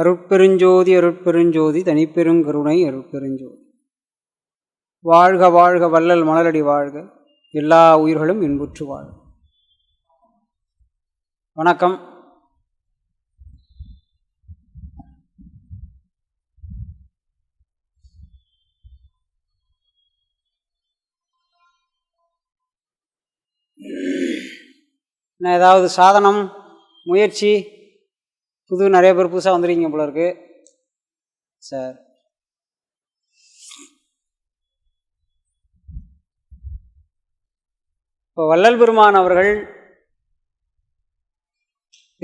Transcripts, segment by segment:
அருட்பெருஞ்சோதி அருட்பெருஞ்சோதி தனிப்பெருங்கருணை அருட்பெருஞ்சோதி. வாழ்க வாழ்க வள்ளல் மலரடி வாழ்க. எல்லா உயிர்களும் இன்புற்று வாழ்க. வணக்கம். நான் ஏதாவது சாதனம் முயற்சி புது நிறைய பேர் புதுசாக வந்துருக்கீங்க போல இருக்கு. சார். இப்போ வள்ளல் பெருமான் அவர்கள்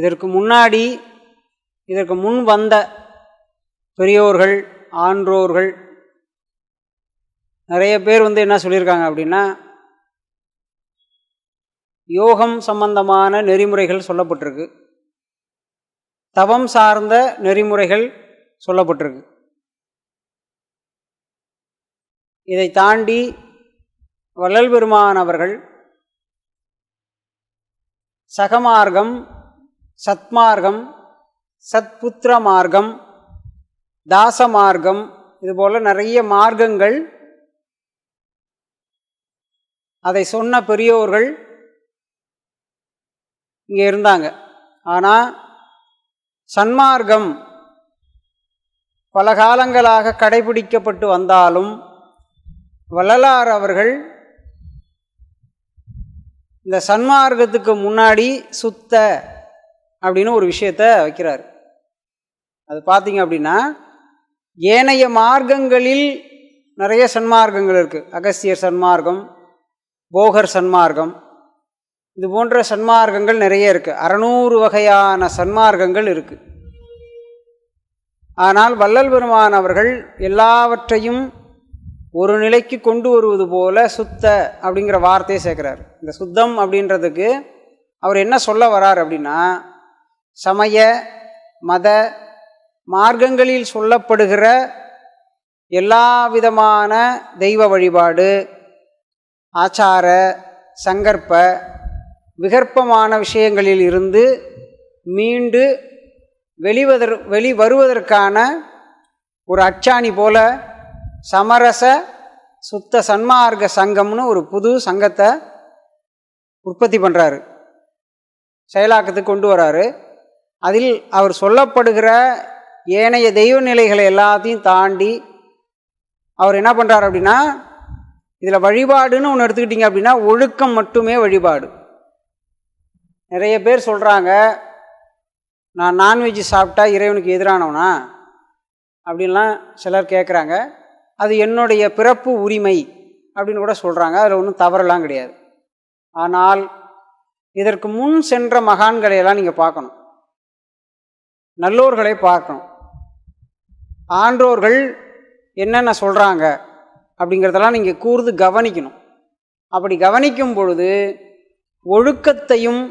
இதற்கு முன்னாடி இதற்கு முன் வந்த பெரியோர்கள் ஆன்றோர்கள் நிறைய பேர் வந்து என்ன சொல்லியிருக்காங்க அப்படின்னா யோகம் சம்பந்தமான நெறிமுறைகள் சொல்லப்பட்டிருக்கு. தவம் சார்ந்த நெறிமுறைகள் சொல்லப்பட்டிருக்கு. இதை தாண்டி வள்ளல் பெருமான் அவர்கள் சகமார்க்கம் சத்மார்க்கம் சத்புத்திர மார்க்கம் தாச மார்க்கம் இதுபோல் நிறைய மார்க்கங்கள் அதை சொன்ன பெரியோர்கள் இங்கே இருந்தாங்க. ஆனால் சன்மார்க்கம் பல காலங்களாக கடைபிடிக்கப்பட்டு வந்தாலும் வள்ளலார் அவர்கள் இந்த சன்மார்க்கத்துக்கு முன்னாடி சுத்த அப்படின்னு ஒரு விஷயத்த வைக்கிறார். அது பார்த்தீங்க அப்படின்னா ஏனைய மார்க்கங்களில் நிறைய சன்மார்க்கங்கள் இருக்குது அகஸ்தியர் சன்மார்க்கம் போகர் சன்மார்க்கம் இது போன்ற சன்மார்க்கங்கள் நிறைய இருக்குது அறநூறு வகையான சன்மார்க்கங்கள் இருக்குது ஆனால் வள்ளல் பெருமான் அவர்கள் எல்லாவற்றையும் ஒரு நிலைக்கு கொண்டு வருவது போல சுத்த அப்படிங்கிற வார்த்தையை சேர்க்குறார். இந்த சுத்தம் அப்படின்றதுக்கு அவர் என்ன சொல்ல வரார் அப்படின்னா சமய மத மார்க்கங்களில் சொல்லப்படுகிற எல்லா விதமான தெய்வ வழிபாடு ஆச்சார சங்கற்ப விகற்பமான விஷயங்களில் இருந்து மீண்டு வெளிவதற் வெளி வருவதற்கான ஒரு அச்சாணி போல சமரச சுத்த சன்மார்க்க சங்கம்னு ஒரு புது சங்கத்தை உற்பத்தி பண்ணுறாரு செயலாக்கத்துக்கு கொண்டு வராரு. அதில் அவர் சொல்லப்படுகிற ஏனைய தெய்வ நிலைகளை எல்லாத்தையும் தாண்டி அவர் என்ன பண்ணுறாரு அப்படின்னா இதில் வழிபாடுன்னு ஒன்று எடுத்துக்கிட்டிங்க அப்படின்னா ஒழுக்கம் மட்டுமே வழிபாடு. நிறைய பேர் சொல்கிறாங்க நான் நான்வெஜ் சாப்பிட்டா இறைவனுக்கு எதிரானவனா? அப்படின்லாம் சிலர் கேட்குறாங்க அது என்னுடைய பிறப்பு உரிமை அப்படின்னு கூட சொல்கிறாங்க அதில் ஒன்றும் தவறெல்லாம் கிடையாது. ஆனால் இதற்கு முன் சென்ற மகான்களையெல்லாம் நீங்கள் பார்க்கணும். நல்லோர்களை பார்க்கணும். ஆன்றோர்கள் என்னென்ன சொல்கிறாங்க அப்படிங்கிறதெல்லாம் நீங்கள் கூர்ந்து கவனிக்கணும். அப்படி கவனிக்கும் பொழுது ஒழுக்கத்தையும்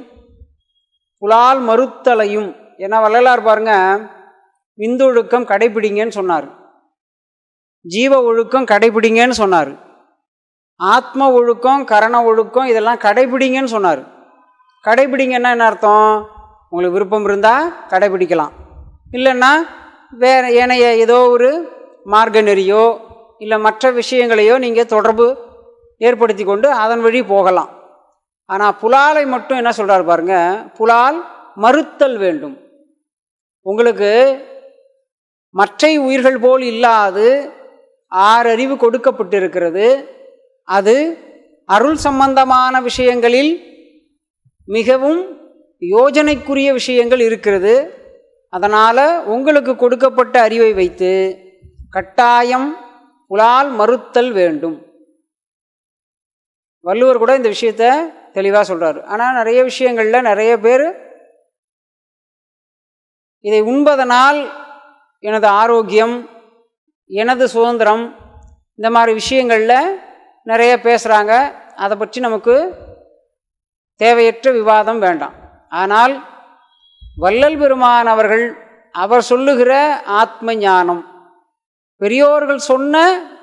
புலால் மறுத்தலையும். ஏன்னா வள்ளலார் பாருங்க. விந்தொழுக்கம் கடைபிடிங்கன்னு சொன்னார். ஜீவ ஒழுக்கம் கடைபிடிங்கன்னு சொன்னார். ஆத்ம ஒழுக்கம் கரண ஒழுக்கம் இதெல்லாம் கடைபிடிங்கன்னு சொன்னார். கடைபிடிங்கன்னா என்ன அர்த்தம்? உங்களுக்கு விருப்பம் இருந்தால் கடைபிடிக்கலாம். இல்லைன்னா வேறு ஏனைய ஏதோ ஒரு மார்க்க நெறியோ இல்லை மற்ற விஷயங்களையோ நீங்கள் தொடர்பு ஏற்படுத்தி கொண்டு அதன் வழி போகலாம். ஆனால் புலாலை மட்டும் என்ன சொல்கிறார் பாருங்க புலால் மறுத்தல் வேண்டும். உங்களுக்கு மற்ற உயிர்கள் போல் இல்லாது ஆறறிவு கொடுக்கப்பட்டிருக்கிறது. அது அருள் சம்பந்தமான விஷயங்களில் மிகவும் யோஜனைக்குரிய விஷயங்கள் இருக்கிறது. அதனால் உங்களுக்கு கொடுக்கப்பட்ட அறிவை வைத்து கட்டாயம் புலால் மறுத்தல் வேண்டும். வள்ளுவர் கூட இந்த விஷயத்தை தெளிவாக சொல்கிறார் ஆனால் நிறைய விஷயங்களில் நிறைய பேர் இதை உண்பதனால் எனது ஆரோக்கியம் எனது சுதந்திரம் இந்த மாதிரி விஷயங்களில் நிறைய பேசுகிறாங்க அதை பற்றி நமக்கு தேவையற்ற விவாதம் வேண்டாம். ஆனால் வள்ளல் பெருமான் அவர்கள் அவர் சொல்லுகிற ஆத்ம ஞானம் பெரியோர்கள் சொன்ன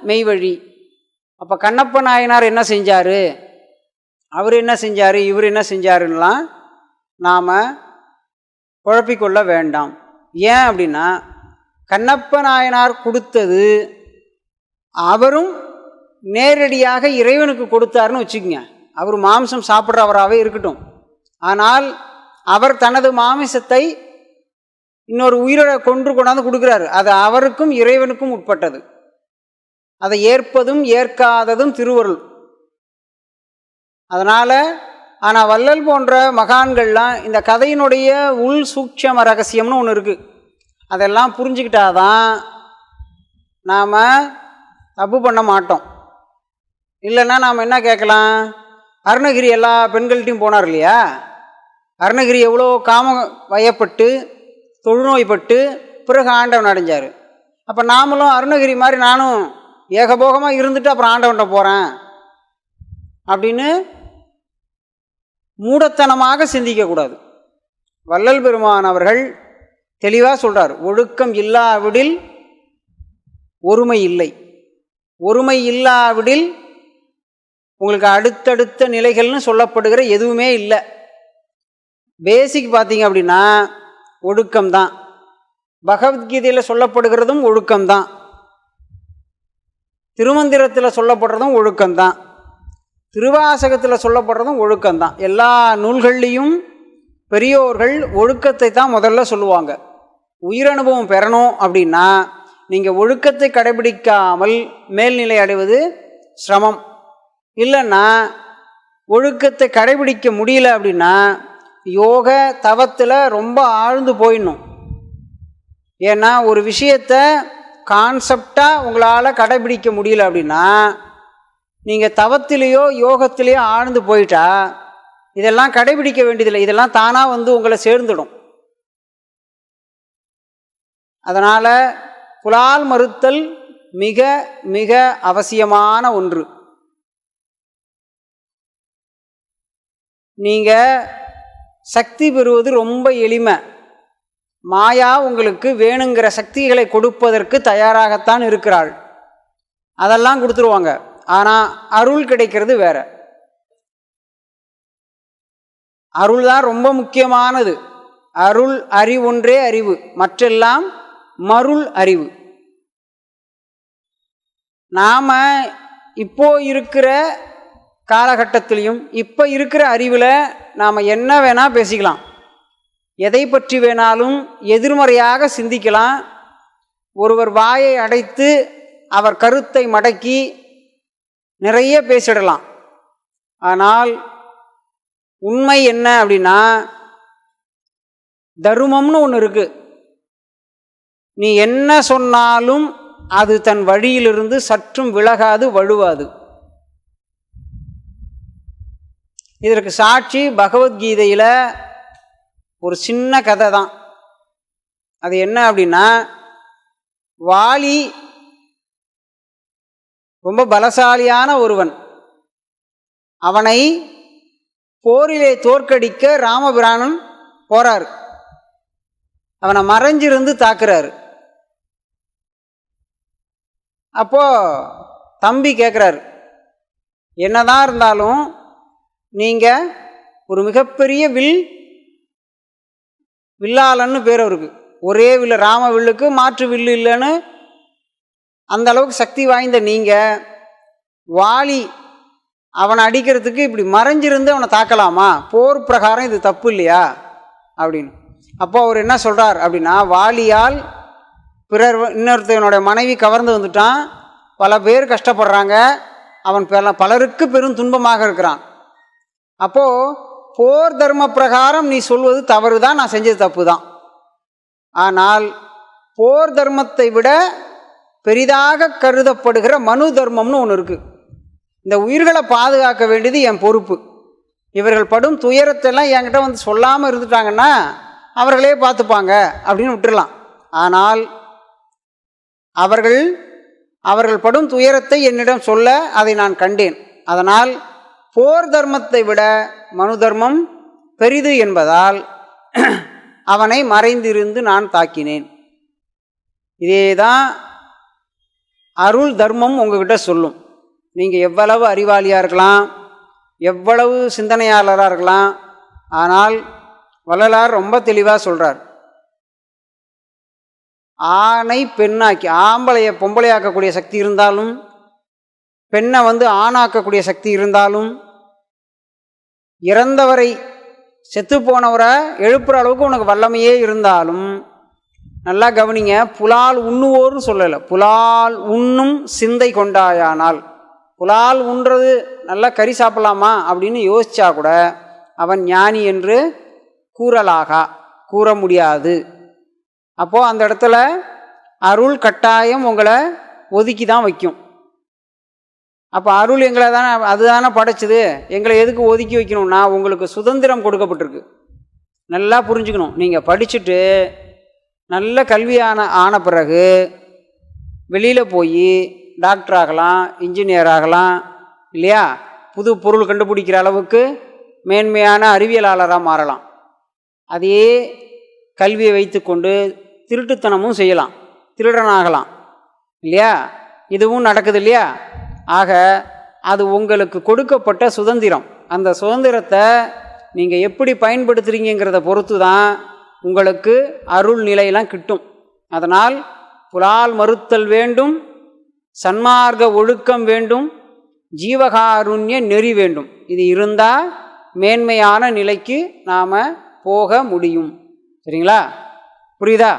மெய்வழி. அப்போ கண்ணப்ப நாயனார் என்ன செஞ்சார்? அவர் என்ன செஞ்சார் இவர் என்ன செஞ்சாருன்னெலாம் நாம் குழப்பிக்கொள்ள வேண்டாம். ஏன் அப்படின்னா கண்ணப்ப நாயனார் கொடுத்தது அவரும் நேரடியாக இறைவனுக்கு கொடுத்தாருன்னு வச்சுக்கோங்க. அவர் மாம்சம் சாப்பிட்றவராகவே இருக்கட்டும். ஆனால் அவர் தனது மாமிசத்தை இன்னொரு உயிரை கொன்று கொண்டாந்து கொடுக்குறாரு. அது அவருக்கும் இறைவனுக்கும் உட்பட்டது. அதை ஏற்பதும் ஏற்காததும் திருவருள். அதனால் ஆனால் வள்ளல் போன்ற மகான்கள்லாம் இந்த கதையினுடைய உள் சூட்சம ரகசியம்னு ஒன்று இருக்குது அதெல்லாம் புரிஞ்சுக்கிட்டாதான் நாம் தப்பு பண்ண மாட்டோம். இல்லைன்னா நாம் என்ன கேட்கலாம்? அருணகிரி எல்லா பெண்கள்கிட்டையும் போனார் இல்லையா? அருணகிரி எவ்வளோ காம வயப்பட்டு தொழுநோய்பட்டு பிறகு ஆண்டவன் அடைஞ்சார். அப்போ நாமளும் அருணகிரி மாதிரி நானும் ஏகபோகமாக இருந்துட்டு அப்புறம் ஆண்டவன்கிட்ட போகிறேன் அப்படின்னு மூடத்தனமாக சிந்திக்கக்கூடாது வள்ளல் பெருமான் அவர்கள் தெளிவாக சொல்கிறார் ஒழுக்கம் இல்லாவிடில் ஒருமை இல்லை. ஒருமை இல்லாவிடில் உங்களுக்கு அடுத்தடுத்த நிலைகள்னு சொல்லப்படுகிற எதுவுமே இல்லை. பேசிக் பார்த்தீங்க அப்படின்னா ஒழுக்கம்தான் பகவத்கீதையில் சொல்லப்படுகிறதும் ஒழுக்கம்தான் திருமந்திரத்தில் சொல்லப்படுறதும் ஒழுக்கம்தான் திருவாசகத்தில் சொல்லப்படுறதும் ஒழுக்கம்தான். எல்லா நூல்கள்லேயும் பெரியோர்கள் ஒழுக்கத்தை தான் முதல்ல சொல்லுவாங்க. உயிரனுபவம் பெறணும் அப்படின்னா நீங்கள் ஒழுக்கத்தை கடைபிடிக்காமல் மேல்நிலை அடைவது சிரமம். இல்லைன்னா ஒழுக்கத்தை கடைபிடிக்க முடியல அப்படின்னா யோக தவத்தில் ரொம்ப ஆழ்ந்து போயிடணும். ஏன்னா ஒரு விஷயத்தை கான்செப்டாக உங்களால் கடைபிடிக்க முடியல அப்படின்னா நீங்கள் தவத்திலேயோ யோகத்திலேயோ ஆழ்ந்து போயிட்டா இதெல்லாம் கடைபிடிக்க வேண்டியதில்லை. இதெல்லாம் தானாக வந்து உங்களை சேர்ந்துடும். அதனால் புலால் மறுத்தல் மிக மிக அவசியமான ஒன்று. நீங்கள் சக்தி பெறுவது ரொம்ப எளிமை. மாயா உங்களுக்கு வேணுங்கிற சக்திகளை கொடுப்பதற்கு தயாராகத்தான் இருக்கிறாள். அதெல்லாம் கொடுத்துருவாங்க. ஆனால் அருள் கிடைக்கிறது வேற. அருள் தான் ரொம்ப முக்கியமானது. அருள் அறிவொன்றே அறிவு மற்றெல்லாம் மருள் அறிவு. நாம் இப்போ இருக்கிற காலகட்டத்திலையும் இப்போ இருக்கிற அறிவில் நாம் என்ன வேணால் பேசிக்கலாம். எதை பற்றி வேணாலும் எதிர்மறையாக சிந்திக்கலாம். ஒருவர் வாயை அடைத்து அவர் கருத்தை மடக்கி நிறைய பேசிடலாம். ஆனால் உண்மை என்ன அப்படின்னா தருமம்னு ஒன்று இருக்கு. நீ என்ன சொன்னாலும் அது தன் வழியிலிருந்து சற்றும் விலகாது வழுவாது. இதற்கு சாட்சி பகவத்கீதையில் ஒரு சின்ன கதை தான் அது என்ன அப்படின்னா வாலி ரொம்ப பலசாலியான ஒருவன். அவனை போரிலே தோற்கடிக்க ராமபிராணன் போறார். அவனை மறைஞ்சிருந்து தாக்குறாரு. அப்போ தம்பி கேட்குறாரு என்னதான் இருந்தாலும் நீங்கள் ஒரு மிகப்பெரிய வில் வில்லாளன்னு பேர் அவருக்கு. ஒரே வில்லு ராம வில்லுக்கு மாற்று வில்லு இல்லைன்னு அந்த அளவுக்கு சக்தி வாய்ந்த நீங்கள் வாலி அவனை அடிக்கிறதுக்கு இப்படி மறைஞ்சிருந்து அவனை தாக்கலாமா? போர் பிரகாரம் இது தப்பு இல்லையா? அப்படின்னு. அப்போ அவர் என்ன சொல்கிறார் அப்படின்னா வாலியால் பிறர் இன்னொருத்தவனுடைய மனைவி கவர்ந்து வந்துட்டான். பல பேர் கஷ்டப்படுறாங்க. அவன் பல பலருக்கு பெரும் துன்பமாக இருக்கிறான். அப்போது போர் தர்ம பிரகாரம் நீ சொல்வது தவறு தான் நான் செஞ்சது தப்பு தான் ஆனால் போர் தர்மத்தை விட பெரிதாக கருதப்படுகிற மனு தர்மம்னு ஒன்று இருக்குது இந்த உயிர்களை பாதுகாக்க வேண்டியது என் பொறுப்பு. இவர்கள் படும் துயரத்தெல்லாம் என்கிட்ட வந்து சொல்லாமல் இருந்துட்டாங்கன்னா அவர்களே பார்த்துப்பாங்க அப்படின்னு விட்டுடலாம் ஆனால் அவர்கள் அவர்கள் படும் துயரத்தை என்னிடம் சொல்ல அதை நான் கண்டேன். அதனால் போர் தர்மத்தை விட மனு தர்மம் பெரிது என்பதால் அவனை மறைந்திருந்து நான் தாக்கினேன். இதே தான் அருள் தர்மம் உங்ககிட்ட சொல்லும். நீங்கள் எவ்வளவு அறிவாளியாக இருக்கலாம் எவ்வளவு சிந்தனையாளராக இருக்கலாம் ஆனால் வள்ளலார் ரொம்ப தெளிவாக சொல்கிறார் ஆணை பெண்ணாக்கி ஆம்பளையை பொம்பளையாக்கக்கூடிய சக்தி இருந்தாலும் பெண்ணை வந்து ஆணாக்கக்கூடிய சக்தி இருந்தாலும் இறந்தவரை செத்து போனவரை எழுப்புற அளவுக்கு உனக்கு வல்லமையே இருந்தாலும் நல்லா கவனிங்க புலால் உண்ணுவோர்னு சொல்லலை. புலால் உண்ணும் சிந்தை கொண்டாயானால். புலால் உண்றது நல்லா கறி சாப்பிட்லாமா அப்படின்னு யோசிச்சா கூட அவன் ஞானி என்று கூறலாகா கூற முடியாது. அப்போது அந்த இடத்துல அருள் கட்டாயம் உங்களை ஒதுக்கி தான் வைக்கும். அப்போ அருள் எங்களை தானே அதுதானே படைச்சது. எங்களை எதுக்கு ஒதுக்கி வைக்கணும்னா உங்களுக்கு சுதந்திரம் கொடுக்கப்பட்டிருக்கு. நல்லா புரிஞ்சுக்கணும். நீங்கள் படிச்சுட்டு நல்ல கல்வியான ஆன பிறகு வெளியில் போய் டாக்டர் ஆகலாம் இன்ஜினியர் ஆகலாம் இல்லையா? புது பொருள் கண்டுபிடிக்கிற அளவுக்கு மேன்மையான அறிவியலாளராக மாறலாம். அதே கல்வியை வைத்துக்கொண்டு திருட்டுத்தனமும் செய்யலாம் திருடனாகலாம் இல்லையா? இதுவும் நடக்குது இல்லையா? ஆக அது உங்களுக்கு கொடுக்கப்பட்ட சுதந்திரம். அந்த சுதந்திரத்தை நீங்கள் எப்படி பயன்படுத்துகிறீங்கிறத பொறுத்து தான் உங்களுக்கு அருள் நிலையெல்லாம் கிட்டும். அதனால் புலால் மறுத்தல் வேண்டும் சன்மார்க்க ஒழுக்கம் வேண்டும் ஜீவகாருண்ய நெறி வேண்டும். இது இருந்தால் மேன்மையான நிலைக்கு நாம் போக முடியும். சரிங்களா? புரியுதா?